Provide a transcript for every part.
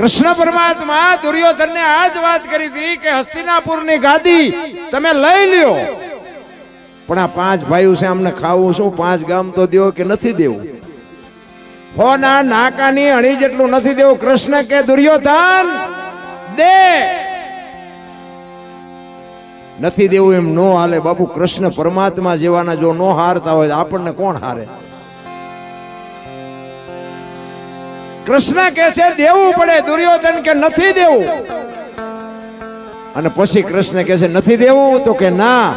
કૃષ્ણ પરમાત્મા દુર્યોધનને આ જ વાત કરી હતી કે હસ્તિનાપુરની ગાદી તમે લઈ લ્યો. પણ આ પાંચ ભાઈઓ છે અમને ખાવું શું? પાંચ ગામ તો દેવો કે નથી દેવું? હોના નાકાની અણી જેટલું નથી દેવું. કૃષ્ણ કે દુર્યોધન, દે. નથી દેવું એમ નો હાલે. બાપુ, કૃષ્ણ પરમાત્મા જેવાના જો નો હારતા હોય આપણને કોણ હારે? કૃષ્ણ કે છે, દેવું પડે દુર્યોધન કે નથી દેવું? અને પછી કૃષ્ણ કે છે, નથી દેવું? તો કે, ના.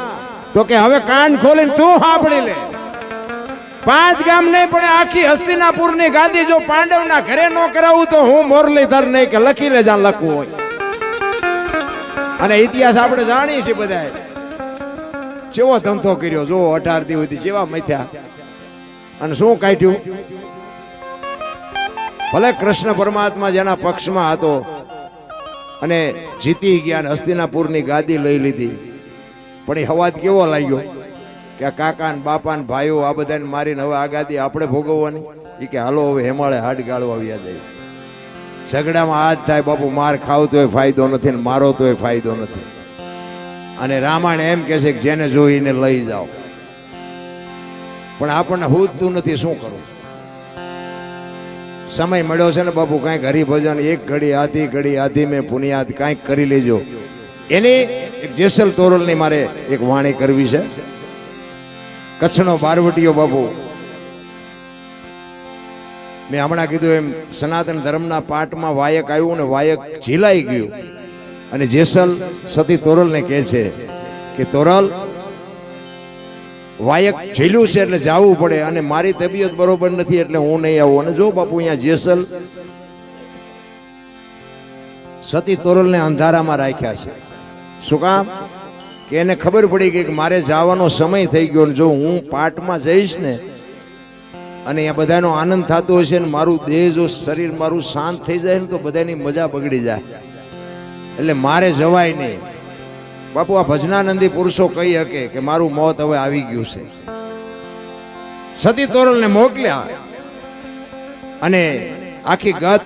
તો કે, હવે કાન ખોલીને તું સાંભળી લે. પાંચ ગામ નહીં, પણ આખી હસ્તિનાપુરની ગાદી જો પાંડવના ઘરે ન કરાવું તો હું મોરલીધર નહીં, કે લખી લે જ્યાં લખવું હોય. અને ઇતિહાસ આપણે જાણીએ છીએ બધા કેવો ધંધો કર્યો? જો અઢાર દિવસથી જેવા મથ્યા. અને શું કાઢ્યું? ભલે કૃષ્ણ પરમાત્મા જેના પક્ષમાં હતો અને જીતી ગયા હસ્તિનાપુરની ગાદી લઈ લીધી. પણ એ હવાજ કેવો લાગ્યો કે કાકા ને બાપા ને ભાઈઓ આ બધાને મારીને હવે આ ગાદી આપણે ભોગવવાની? એ કે, હાલો, હવે હેમાળે હાડ ગાળવા આવ્યા જાય. ઝઘડામાં હાથ થાય, બાપુ, માર ખાવ તોય ફાયદો નથી ને મારો તોય ફાયદો નથી. અને રામાયણ એમ કહે છે કે, જેને જોઈને લઈ જાઓ. પણ આપણને હુજતું નથી, શું કરવું સમય મળ્યો છે ને બાપુ, કાંઈક હરિભજન, એક ઘડી, આધી ઘડી, આધી મેં પુનિયાદ કાંઈક કરી લેજો. એની એક જેસલ તોરલની મારે એક વાણી કરવી છે. કચ્છનો બારવટીયો બાપુ, મેં હમણાં કીધું એમ, સનાતન ધર્મના પાઠમાં વાયક આવ્યું ને વાયક ઝીલાઈ ગયું. અને જેસલ સતી તોરલને કહે છે કે, તોરલ વાયક ઝીલ્યું છે એટલે જવું પડે અને મારી તબિયત બરોબર નથી એટલે હું નહીં આવું. અને જો બાપુ અહીંયા જેસલ સતી તોરલને અંધારામાં રાખ્યા છે. શું કામ? કે એને ખબર પડી કે મારે જવાનો સમય થઈ ગયો જો હું પાઠમાં જઈશ ને, અને એ બધાનો આનંદ થતો હશે ને મારું દેહ જો શરીર મારું શાંત થઈ જાય ને તો બધાની મજા બગડી જાય. એટલે મારે જવાય નહીં. બાપુ, આ ભજનાનંદી પુરુષો કહી શકે કે મારું મોત હવે આવી ગયું છે. સતી તોરલને મોકલ્યા અને આખી ગત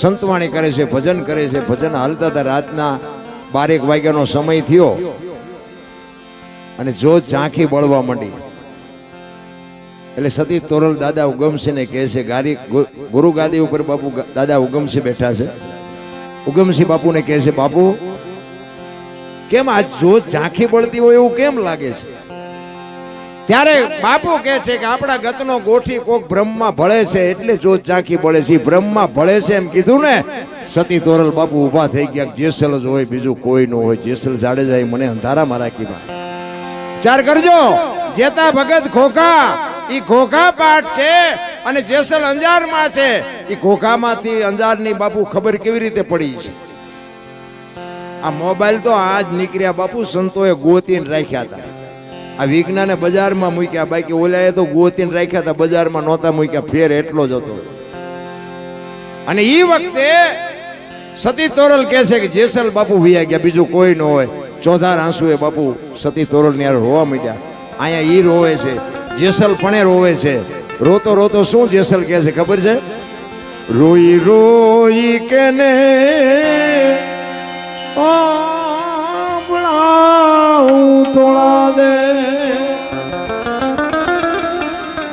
સંતવાણી કરે છે, ભજન કરે છે, ભજન હાલતા હતા રાતના બારેક વાગ્યાનો સમય થયો અને જો ઝાંખી બળવા માંડી. એટલે સતી તોરલ દાદા ઉગમસિંહને કહે છે, ગારી ગુરુ ગાદી ઉપર બાપુ દાદા ઉગમસિંહ બેઠા છે. ઉગમસિંહ બાપુને કહે છે, બાપુ કેમ આ જોત ઝાંખી બળતી હોય એવું કેમ લાગે છે? ત્યારે બાપુ કહે છે કે આપણા ગતનો ગોઠી કોક બ્રહ્મમાં ભળે છે, એટલે જોત ઝાંખી પડે છે. બ્રહ્મા ભળે છે એમ કીધું ને, સતી તોરલ બાપુ ઊભા થઈ ગયા જેસલ જ હોય, બીજું કોઈ ન હોય. જેસલ જાડેજા મને અંધારામાં રાખી વિચાર કરજો, જેતા ભગત ખોખા ઈ ખોખા પાઠ છે અને જેસલ અંજારમાં છે. ઈ ખોખામાંથી અંજારની બાપુ ખબર કેવી રીતે પડી છે? આ મોબાઈલ તો આજ નીકળ્યા બાપુ સંતોએ ગોતીને રાખ્યા હતા. આ વિજ્ઞાને બજારમાં મૂક્યા, બાકી ઓલાએ તો ગોતીને રાખ્યા હતા, બજારમાં નહોતા મૂક્યા, ફેર એટલો જ હતો. અને એ વખતે સતી તોરલ કહે છે કે જેસલ બાપુ વિયા ગયા, બીજું કોઈ ન હોય. ચોધાર આંસુએ બાપુ સતી તોરલની રોવા માંડ્યા. અહીંયા ઈ રોવે છે, જેસલ પણ રોવે છે. રોતો રોતો શું જેસલ કહે છે ખબર છે? રોઈ રોઈ કે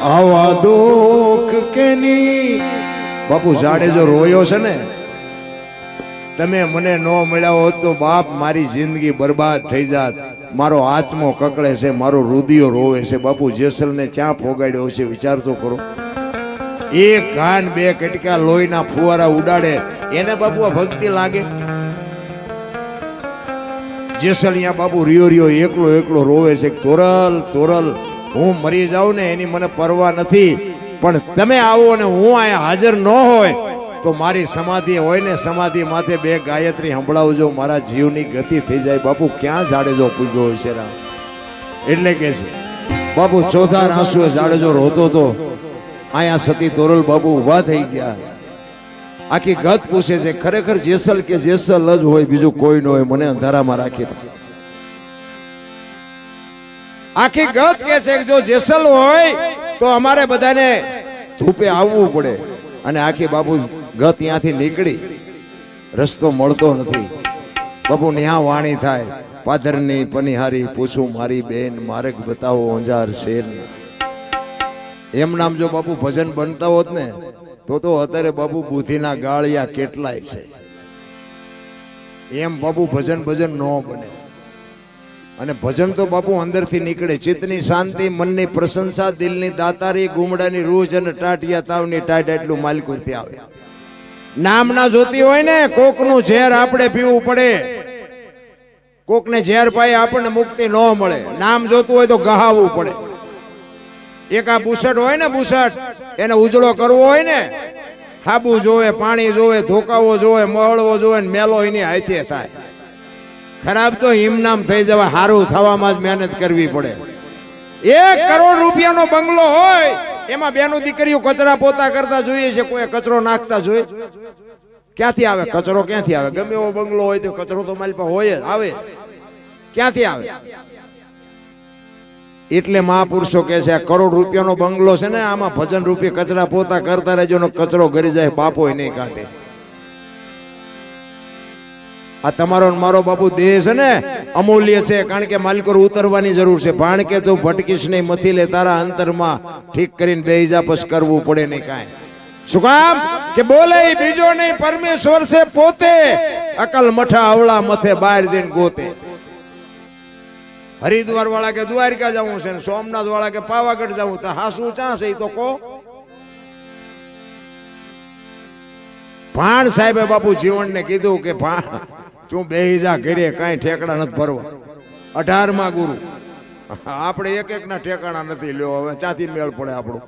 આવા દુઃખ કેની? બાપુ જાડેજો રોયો છે ને, તમે મને ન મળ્યા હોત તો બાપ મારી જિંદગી બરબાદ થઈ જાત. મારો આત્મો કકળે છે, મારો રુદિયો રોવે છે. બાપુ, જેસલને ક્યાં ફોગાડ્યો છે વિચાર તો કરો. એક કાન બે કટકા લોહીના ફુવારા ઉડાડે. એને બાપુ ભક્તિ લાગે? જેસલ અહીંયા બાપુ રિયો રિયો એકલો એકલો રોવે છે. તોરલ તોરલ, હું મરી જાઉં ને એની મને પરવા નથી. પણ તમે આવો ને હું અહીંયા હાજર ન હોય, તો મારી સમાધિ હોય ને સમાધિ માથે બે ગાયત્રી સંભળાવજો. મારા જીવની ગતિ થઈ જાય. બાપુ, ક્યાં જાડેજો પૂગ્યો હોય છે રામ? એટલે કે છે. બાપુ, ચોથા આંસુએ જાડેજો રોતો તો, અહીંયા સતી તોરલ બાપુ ઊભા થઈ ગયા. આખી ગત પૂછે છે, ખરેખર જેસલ કે જેસલ જ હોય, બીજું કોઈ ન હોય, મને અંધારામાં રાખી આખી ગત કે છે જો જેસલ હોય, તો અમારે બધાને ધૂપે આવવું પડે અને આખી બાપુ ગત ત્યાંથી નીકળી. રસ્તો મળતો નથી. બાપુ ન્યા વાણી થાય. પાધરની પનિહારી, પૂછું, મારી બેન માર્ગ બતાવો અંજાર શેર એમ નામ જો બાપુ ભજન બનતા હોત ને તો તો અત્યારે બાબુ બુદ્ધિના ગાળિયા કેટલાય છે? એમ બાબુ ભજન ભજન ન બને. અને ભજન તો બાપુ અંદરથી નીકળે. ચિત્તની શાંતિ, મનની પ્રશંસા, દિલની દાતારી, ગુમડાની રૂજ અને ટાટિયા તાવની ટાટ એટલું માલિકુરથી આવે. નામ ના જોતી હોય ને, કોકનું ઝેર આપણે પીવું પડે. કોકને ઝેર પાય આપણને મુક્તિ ન મળે. નામ જોતું હોય તો ગહાવવું પડે. એક આ બુસટ હોય ને બુસટ, એને ઉજળો કરવો હોય ને, હાબુ જોવે, પાણી જોવે, ધોકાવો જોવે મળવો જોવે ને મેલો એની હાથે થાય. ખરાબ તો હિમનામ થઈ જવા સારું થવામાં જ મહેનત કરવી પડે. એક કરોડ રૂપિયાનો બંગલો હોય, એમાં બેનો દીકરીઓ કચરા પોતા કરતા જોઈએ છે, કોઈ કચરો નાખતા જોઈએ. ક્યાંથી આવે? કચરો ક્યાંથી આવે? ગમે એવો બંગલો હોય તો કચરો તો મારી પાસે હોય જ, આવે. ક્યાંથી આવે? એટલે મહાપુરુષો કહે છે કરોડ રૂપિયાનો બંગલો છે ને, આમાં ભજન રૂપી કચરા પોતા કરતા રહેજો ને કચરો ઘરી જાય બાપો નહીં કાઢે આ તમારો મારો બાપુ દેહ છે ને, અમૂલ્ય છે, કારણ કે માલિકોર ઉતરવાની જરૂર છે. ભાણ કે તું ભટકીશ નહીં, મથી લે, તારા અંતરમાં ઠીક કરીને બે જાપસ કરવું પડે નહીં કાંઈ. શું કામ? કે બોલે બીજો નહીં, પરમેશ્વર છે પોતે. અકલ મઠા, અવળા મથે બહાર જઈને ગોતે. હરિદ્વાર વાળા કે દ્વારકા જવું છે સોમનાથ વાળા કે પાવાગઢ જવું, તો હા શું ચા છે તો કો ભાણ સાહેબે બાપુ જીવનને કીધું કે ભાણ, તું બે જા, ઘરે કાંઈ ઠેકડા નથી ભરવા. અઢારમાં ગુરુ. આપણે એક એક ના ઠેકાણા નથી લ્યો હવે, ચાથી મેળ પડે આપણો.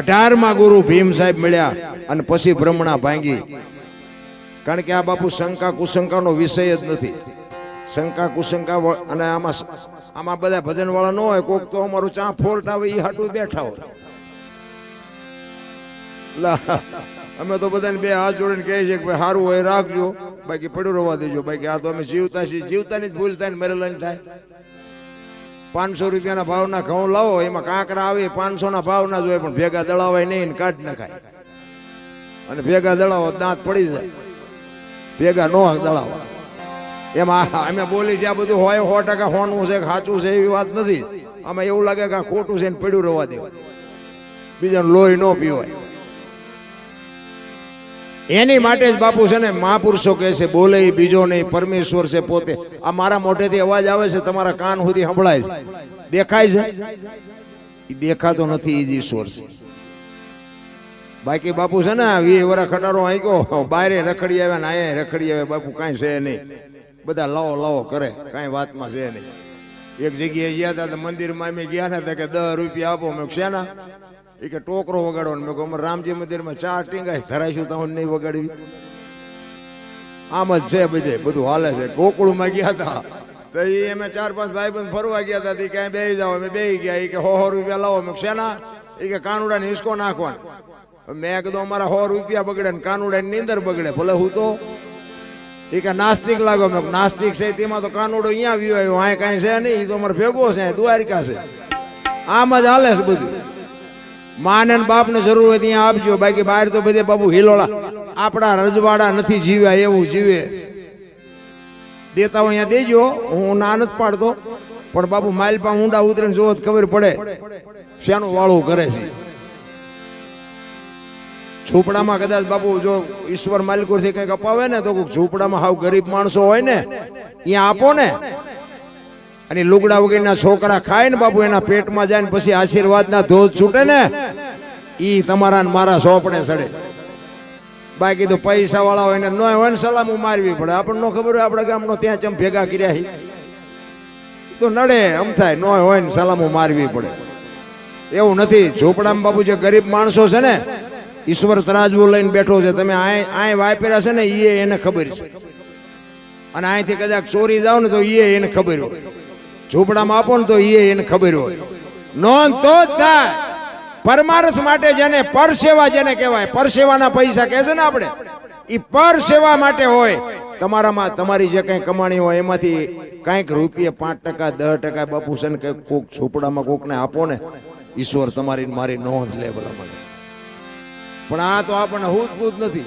અઢારમાં ગુરુ ભીમ સાહેબ મળ્યા અને પછી બ્રહ્મણા ભાંગી. કારણ કે આ બાપુ શંકા કુશંકાનો વિષય જ નથી. શંકા કુશંકા અને આમાં આમાં બધા ભજન વાળા ન હોય, કોક તો અમારું ચા ફોલ્ટ આવે એ હાટું બેઠા હોય. અમે તો બધાને બે હાથ જોડીને કહીએ છીએ કે ભાઈ સારું હોય, રાખજો. બાકી પડ્યું રવા દેજો. બાકી આ તો અમે જીવતા છીએ, જીવતાની જ ભૂલ થાય ને મરેલાની થાય. પાંચસો રૂપિયાના ભાવના ઘઉં લાવો, એમાં કાંકરા આવે પાંચસો ના ભાવના જ હોય, પણ ભેગા દળાવાય નહીં કાઢ નખાય. અને ભેગા દળાવો, દાંત પડી જાય. ભેગા નો દળાવા એમાં અમે બોલી છે આ બધું હોય, સો ટકા હોનું છે, ખાચું છે, એવી વાત નથી. આમાં એવું લાગે કે ખોટું છે ને પડ્યું રહેવા દેવા. બીજાને લોહી ન પીવાય. એની માટે જ બાપુ છે ને મહાપુરુષો કહે છે, બોલે બીજો નહીં, પરમેશ્વર છે પોતે. આ મારા મોઢેથી અવાજ આવે છે, તમારા કાન સુધી સંભળાય છે. દેખાય છે? દેખાતો નથી, ઈ જ ઈશ્વર છે. બાકી બાપુ છે ને વી વરા ખટારો આંક્યો બારે રખડી આવ્યા ને આયા રખડી આવે બાપુ કાંઈ છે નહીં. બધા લાવો લાવો કરે. કાંઈ વાતમાં છે નહીં. એક જગ્યાએ ગયા હતા તો મંદિરમાં અમે ગયા ને તો કે દસ રૂપિયા આપો. મેં શેના? એ કે, ટોકરો વગાડવાનો. મેં કહું રામજી મંદિરમાં ચાર ટીંગા ધરાઈશું તો નહીં વગાડવી. આમ જ છે બધે. બધું હાલે છે. ગોકુળમાં ગયા હતા તો એ અમે ચાર પાંચ ભાઈ બંધ ફરવા ગયા હતા ક્યાંય બે જાઓ. અમે બે ગયા. એ કે, હો હો રૂપિયા લાવો. મેં શેના? એ કે, કાનુડાને હિસકો નાખવાનો. મેં કીધું, અમારા સો રૂપિયા બગડે ને કાનુડાની નીંદર બગડે. ભલે હું તો એ કે નાસ્તિક લાગો. મેં નાસ્તિક છે, તેમાં તો કાનુડો અહીંયા વ્યુ આવ્યો. આ કાંઈ છે નહીં. એ તો અમારે ભેગો છે દ્વારિકા છે. આમ જ હાલે છે બધું. માને બાપને જરૂર હોય ત્યાં આપજો. બાકી બહાર તો બધે બાબુ હિલોળા. આપણા રજવાડા નથી જીવ્યા, એવું જીવે. દેતા હોય અહીંયા દેજો. હું ના નથી પાડતો. પણ બાપુ માઇલ પા ઊંડા ઉતરે ને જોવો ખબર પડે. શેનું વાળું કરે છે ઝૂંપડામાં કદાચ બાપુ જો ઈશ્વર માલિકુરથી કંઈક અપાવે ને તો ઝૂંપડામાં હાવ ગરીબ માણસો હોય ને, ત્યાં આપો ને. અને લુગડા વગેરેના છોકરા ખાય ને બાપુ, એના પેટમાં જાય ને પછી આશીર્વાદના ધોધ છૂટે ને એ તમારા ને મારા સોપણે સડે. બાકી તો પૈસા વાળા હોય ને, ન હોય ને સલામું મારવી પડે. આપણને ખબર હોય, આપણા ગામનો ત્યાં ચમ ભેગા કર્યા તો નડે આમ થાય, ન હોય ને સલામું મારવી પડે. એવું નથી, ઝૂંપડામાં બાપુ જે ગરીબ માણસો છે ને ઈશ્વર તરાજવું લઈને બેઠો છે. તમે આય વાપર્યા છે ને એ એને ખબર છે. અને અહીંથી કદાચ ચોરી જાવ ને તો એ એને ખબર હોય. ઝૂંપડામાં આપો ને તો એ એને ખબર હોય. નોંધ તો જ થાય. પરમાર્થ માટે જેને પરસેવા જેને કહેવાય, પરસેવાના પૈસા કહે છે ને આપણે એ પરસેવા માટે હોય. તમારામાં તમારી જે કંઈ કમાણી હોય એમાંથી કાંઈક રૂપિયા પાંચ ટકા, દસ ટકા બાપુ છે ને કંઈક કોક ઝૂંપડામાં કોકને આપો ને, ઈશ્વર તમારી મારી નોંધ લે ભલા મને. પણ આ તો આપણને હુતતું જ નથી.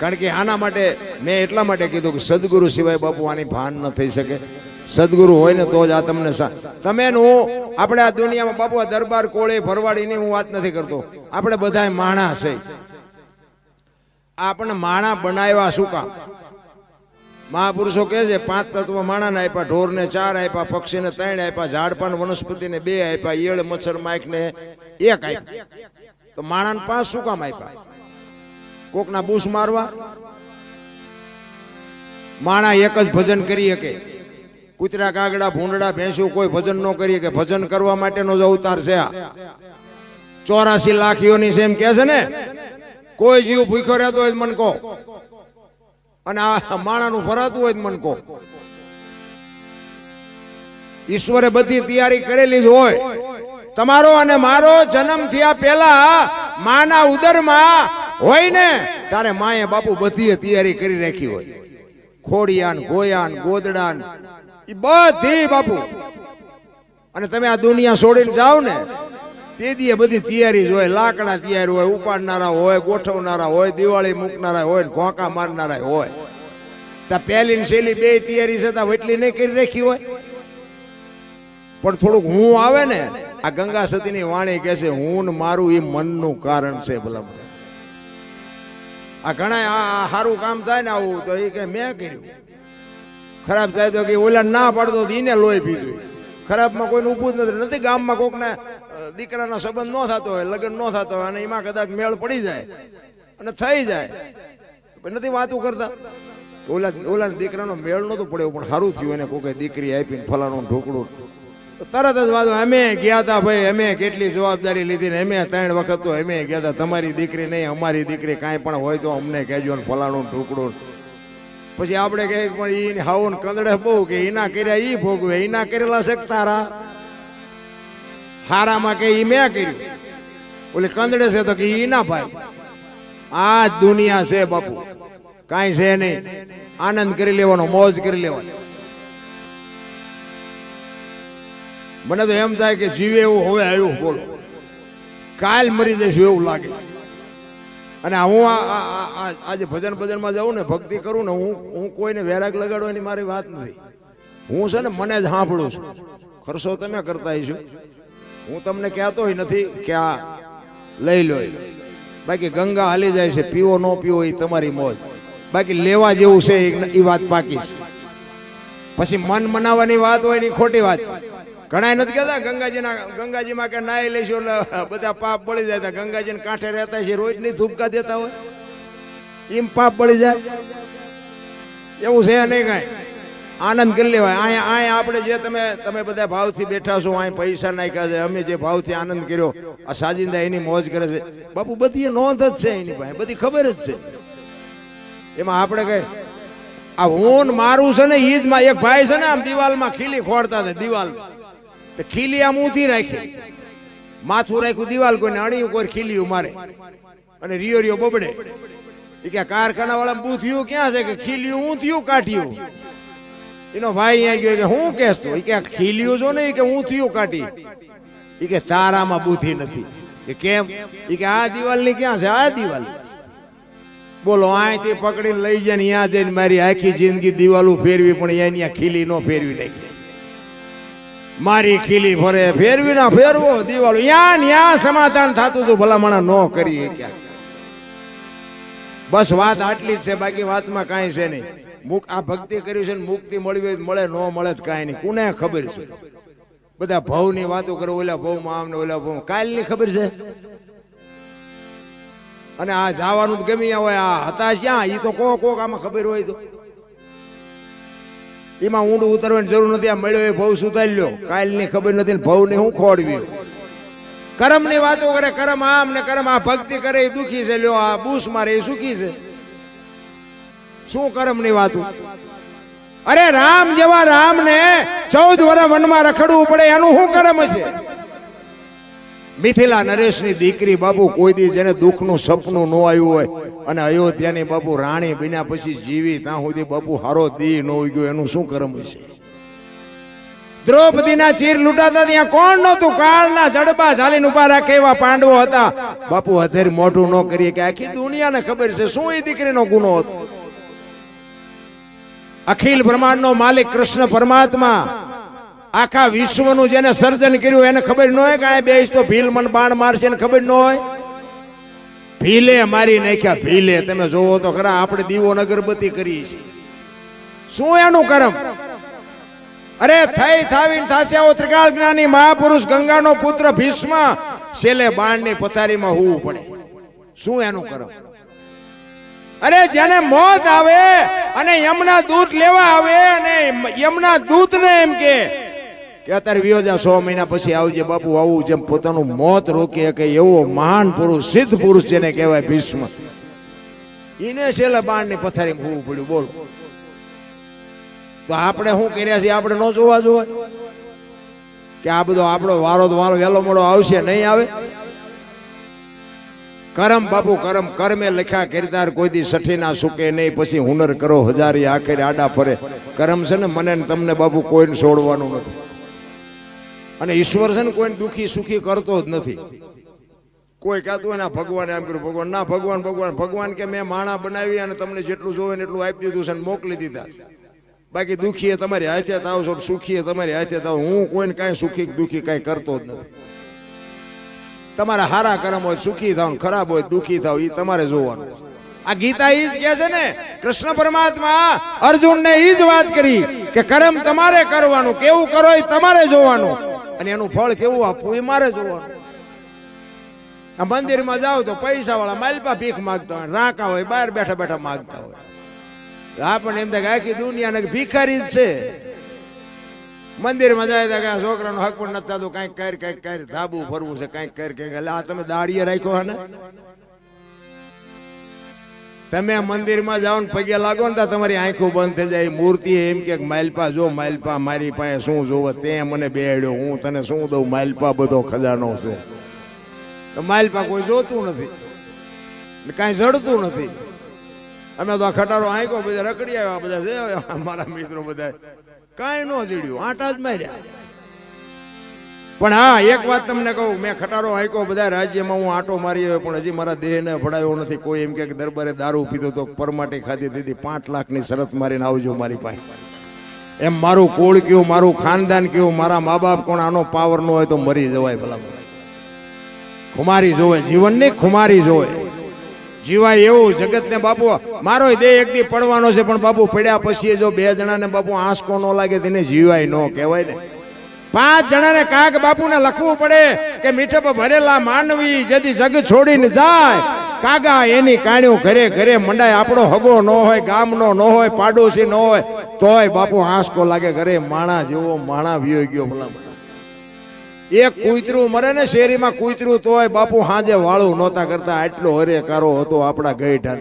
કારણ કે આના માટે મેં એટલા માટે કીધું કે સદગુરુ સિવાય બાપુ આની ભાન ન થઈ શકે. સદગુરુ હોય ને તો જ આ તમને તમે હું આપણે આ દુનિયામાં બાપુ આ દરબાર કોળે ભરવાડીની હું વાત નથી કરતો. આપણે બધાય માણા છે. આપણને માણા બનાવ્યા શું કામ? મહાપુરુષો કહે છે, પાંચ તત્વ માણાને આપ્યા, ઢોરને ચાર આપ્યા, પક્ષીને ત્રણ આપ્યા, ઝાડપાન વનસ્પતિને બે આપ્યા, ઈયળ, મચ્છર, માઇકને એક આપ્યા. તો માણાને પાંચ શું કામ આપ્યા? કોકના બૂસ મારવા? માણા એક જ ભજન કરી શકે. કૂતરા, કાગડા, ભૂંડડા, ભેંસું, કોઈ ભજન ન કરી કે ભજન કરવા માટેનો જ અવતાર છે આ. ચોરાસી લાખીઓની સેમ કે છે ને, કોઈ જીવ ભૂખ્યો રહેતો હોય મન કહો. અને આ માણાનું ભરાતું હોય મન કહો. ઈશ્વરે બધી તૈયારી કરેલી જ હોય. તમારો અને મારો જન્મ થયા પહેલા માના ઉદરમાં હોય ને, તારે માએ બાપુ બધી તૈયારી કરી રાખી હોય. ખોડિયાન, ગોયાન, ગોદડાન એ બધી બાપુ. અને તમે આ દુનિયા છોડીને જાઓ ને, તે દીએ બધી તૈયારી હોય, લાકડા તૈયાર હોય, ઉપાડનારા હોય, ગોઠવનારા હોય, દિવાળી મૂકનારા હોય, ઘોંકા મારનારા હોય. ત્યાં પહેલી ને છેલ્લી બે તૈયારી છે ત્યાં વટલી નહીં કરી રાખી હોય. પણ થોડુંક હું આવે ને, આ ગંગા સતીની વાણી કહે છે, હું મારું એ મનનું કારણ છે ભલા આ ઘણા આ સારું કામ થાય ને આવું, તો એ કે મેં કર્યું. ખરાબ થાય તો કે ઓલા ના પાડતો એને લોહી પીધું. ખરાબમાં કોઈને ઊભું જ નથી. નથી ગામમાં કોકને દીકરાનો સંબંધ ન થતો હોય, લગ્ન ન થતો હોય, અને એમાં કદાચ મેળ પડી જાય, અને થઈ જાય. નથી વાતું કરતા. ઓલા ઓલા દીકરાનો મેળ નતો પડ્યો, પણ સારું થયું એને કોકે દીકરી આપીને ફલાણું ઢોકળું તરત જ વાંધો, અમે ગયા હતા ભાઈ, અમે કેટલી જવાબદારી લીધી ને અમે ત્રણ વખત તો અમે ગયા હતા તમારી દીકરી નહીં, અમારી દીકરી કાંઈ પણ હોય તો અમને કહેજો ને ફલાણું ને પછી આપણે કહે પણ એ હાવું કંદડે બહુ કે એના કર્યા એ ભોગવે એના કરેલા છે તારા? હારામાં કે એ મેં કર્યું? ઓલી કંદડે છે તો કે એ ના ભાઈ. આ દુનિયા છે બાપુ. કાંઈ છે નહીં. આનંદ કરી લેવાનો, મોજ કરી લેવાનો. મને તો એમ થાય કે જીવે એવું હવે આવ્યું બોલો. કાલ મરી જશું એવું લાગે. અને હું આ- આજે ભજન ભજનમાં જાઉં ને, ભક્તિ કરું ને, હું હું કોઈને વેરાગ લગાડવાની મારી વાત નથી. હું છે ને મને જ સાંભળું છું. ખર્ચો તમે કરતા છો હું તમને કહેતો નથી કે આ લઈ લો બાકી ગંગા હાલી જાય છે, પીવો ન પીવો એ તમારી મોજ. બાકી લેવા જેવું છે એ વાત પાકી છે. પછી મન મનાવવાની વાત હોય ને ખોટી વાત. ઘણા નથી કહેતા, ગંગાજીના ગંગાજીમાં કે નાહી લઈશું એટલે બધા પાપ બળી જાય. ગંગાજીને કાંઠે રહેતા છે, રોજ નહીં ધૂપકા દેતા હોય. એમ પાપ બળી જાય. એવું છે નહીં કાંઈ? આનંદ કરી લેવાય. અહીંયા અહીંયા આપણે જે તમે તમે બધા ભાવથી બેઠા છો અહીં પૈસા નાખ્યા છે, અમે જે ભાવથી આનંદ કર્યો, આ સાજિંદા એની મોજ કરે છે. બાપુ, બધી નોંધ જ છે એની પાસે. બધી ખબર જ છે. એમાં આપણે કઈ આ હું મારું છે ને, ઈદમાં એક ભાઈ છે ને, આમ દિવાલમાં ખીલી ખોડતા હતા દિવાલ તો ખીલી આમ ઊંધી રાખી માથું રાખ્યું, દિવાલ કોઈને અણિયું કોઈ ખીલ્યું મારે અને રિયો રિયો બબડે. એ કે કારખાના વાળા બૂથિયું ક્યાં છે? કે ખીલ્યું, ઊંધિયું કાઢ્યું. એનો ભાઈ અહીંયા ગયો કે, હું કેસ તું? કે ખીલ્યું છો ને, ઈ કે થયું કાઢી. ઈ કે, તારામાં બુદ્ધિ નથી. કે કેમ? એ કે, આ દિવાલની ક્યાં છે? આ દિવાલ. બોલો અહીંથી પકડીને લઈ જાય ને ત્યાં જઈને મારી આખી જિંદગી દિવાલો ફેરવી પણ અહીંયા ખીલી નો ફેરવી નાખી. મારી ખીલી ફરે ફેરવી ના ફેરવો દિવાળો યા ન્યા સમાધાન થતું હતું, ભલામણા ન કરી ક્યાં બસ વાત આટલી જ છે, બાકી વાતમાં કાંઈ છે નહીં. મુક, આ ભક્તિ કરી છે ને મુક્તિ મળવી હોય મળે, ન મળે જ કાંઈ નહીં. કોને ખબર છે? બધા ભવની વાતો કરો, ઓલા ભવમાં આમ ને ઓલા ભવ કાલની ખબર છે? અને આ જવાનું ગમી હોય, આ હતા ક્યાં? એ તો કોક કોક આમાં ખબર હોય તો. એમાં ઊંડું ઉતરવાની જરૂર નથી. આ મળ્યો એ ભવ સુધારી લ્યો કાલની ખબર નથી ને હું ખોડવી. કરમની વાતો કરે, કરમ આમ ને કરમ આ ભક્તિ કરે, એ દુખી છે. લ્યો, આ બૂસ મારે એ સુખી છે. શું કરમની વાતો? અરે રામ જેવા રામ ને ચૌદ વર્ષ વનમાં રખડવું પડે, એનું શું કરમ છે? મિથિલા નરેશની દીકરી બાપુ કોઈ દી જેને દુઃખનું સપનું ન આવ્યું હોય અને અયોધ્યાની બાપુ રાણી બન્યા પછી જીવી, ત્યાં સુધી બાપુ હારો દી ન ગયો એનું શું કરમ છે દ્રૌપદીના ચીર લૂંટાતા ત્યાં કોણ નહોતું? કાળના જડબા ઝાલીને ઊભા રાખે એવા પાંડવો હતા. બાપુ હથેર મોઢું ન કરીએ કે આખી દુનિયાને ખબર છે શું એ દીકરીનો ગુનો હતો? અખિલ બ્રહ્માંડનો માલિક કૃષ્ણ પરમાત્મા આખા વિશ્વનું જેને સર્જન કર્યું એને ખબર ન હોય કે આ બેસ તો ભીલ મન બાણ મારશે એને ખબર ન હોય. ભીલે મારી નાખ્યા, ભીલે. તમે જોવો તો ખરા, આપણે દીવો અગરબત્તી કરી છે શું એનું કરમ? અરે થઈ થાવીને થાશે આવો ત્રિકાળ જ્ઞાની મહાપુરુષ, ગંગાનો પુત્ર ભીષ્મ. છેલ્લે બાણની પથારીમાં હોવું પડે. શું એનું કરમ? અરે જેને મોત આવે અને યમના દૂત લેવા આવે અને યમના દૂતને એમ કે કે અત્યારે વિયોજા સો મહિના પછી આવજે બાપુ, આવું જેમ પોતાનું મોત રોકી શકે એવો મહાન પુરુષ, સિદ્ધ પુરુષ જેને કહેવાય ભીષ્મ. એને છેલ્લા બાણની પથારી હોવું પડ્યું, બોલો. તો આપણે શું કર્યા છીએ? આપણે ન જોવા જોવા? કે આ બધો આપણો વારો વારો વહેલો મોડો આવશે, નહીં આવે? કરમ બાપુ, કરમ, કરમે લખ્યા કરતાર કોઈ દી સઠી ના સુકે નહીં, પછી હુનર કરો, હજારી આખરે આડા ફરે. કરમ છે ને, મને તમને બાપુ કોઈને છોડવાનું નથી. અને ઈશ્વર છે ને કોઈને દુખી સુખી કરતો જ નથી. કોઈ કહેતું હોય ને ભગવાન એમ કર્યું ભગવાન, ના ભગવાન ભગવાન ભગવાન કે મેં માણા બનાવી અને તમને જેટલું જોવે ને એટલું આપી દીધું છે મોકલી દીધા. બાકી દુખી તમારી હાથે તાવ છો સુખી તમારી હાથે થાવ. હું કોઈને કાંઈ સુખી દુઃખી કાંઈ કરતો જ નથી. તમારા હારા કરમ હોય, સુખી થાવ ખરાબ હોય, દુખી થાવ એ તમારે જોવાનું આ ગીતા ઈ જ કહે છે ને, કૃષ્ણ પરમાત્મા અર્જુનને એ જ વાત કરી કે કરમ તમારે કરવાનું, કેવું કરો એ તમારે જોવાનું. અને એનું ફળ કેવું આપવું એ મારે જોવાનું. આ મંદિરમાં જાવ તો પૈસા વાળા માલપા ભીખ માગતા હોય, રાંકા હોય, બહાર બેઠા બેઠા માગતા હોય. આપણને એમ થાય આખી દુનિયાને ભિખારી જ છે. મંદિરમાં જાય તો કે આ છોકરાનો હક પણ નથી થતું, કાંઈક કર કાંઈક કર, ધાબુ ફરવું છે, કાંઈક કર, કંઈક એટલે આ તમે દાડીએ રાખ્યો ને? તમે મંદિરમાં જાઓ ને પગે લાગો ને તો તમારી આંખો બંધ થઈ જાય. મૂર્તિ એમ કે, માલપા, જો માલપા મારી પાસે શું જોવે? તે મને બેડ્યો, હું તને શું દઉં? માલપા બધો ખજાનો છે. તો માલપા કોઈ જોતું નથી. કાંઈ જડતું નથી. અમે તો આ ખટારો આંકો બધા રખડી આવ્યા, બધા છે મારા મિત્રો બધા કાંઈ ન જડ્યું, આટા જ માર્યા. પણ હા, એક વાત તમને કહું, મેં ખટારો આંકો બધા રાજ્યમાં હું આટો મારી આવ્યો, પણ હજી મારા દેહને ભડાયો નથી. કોઈ એમ કે દરબારે દારૂ પીધો તો પરમાટી ખાધી દીધી, પાંચ લાખની શરત મારીને આવજો મારી પાસે. એમ મારું કુળ કયું, મારું ખાનદાન કયું, મારા મા બાપ કોણ, આનો પાવર ન હોય તો મરી જવાય ભલા. ખુમારી જોવે જીવનની ખુમારી જોવે. જીવાય એવું જગતને બાપુ, મારો દેહ એક દી પડવાનો છે, પણ બાપુ પડ્યા પછી જો બે જણાને બાપુ આંસકો ન લાગે, તેને જીવાય ન કહેવાય ને. પાંચ જણાને કાક બાપુને લખવું પડે કે મીઠપ ભરેલા માનવી જેથી જગ છોડીને જાય. કાગા એની કાણ્યું ઘરે ઘરે મંડાય. આપણો હગો ન હોય, ગામનો ન હોય, પાડોશી ન હોય, તોય બાપુ આંસકો લાગે ઘરે માણા જેવો, માણા વિયો ગયો ભલા એક કુતરું મરે ને શેરીમાં કુતરું તોય બાપુ હાજે વાળું નહોતા કરતા. આટલો હરે કારો હતો આપણા ગઈઢા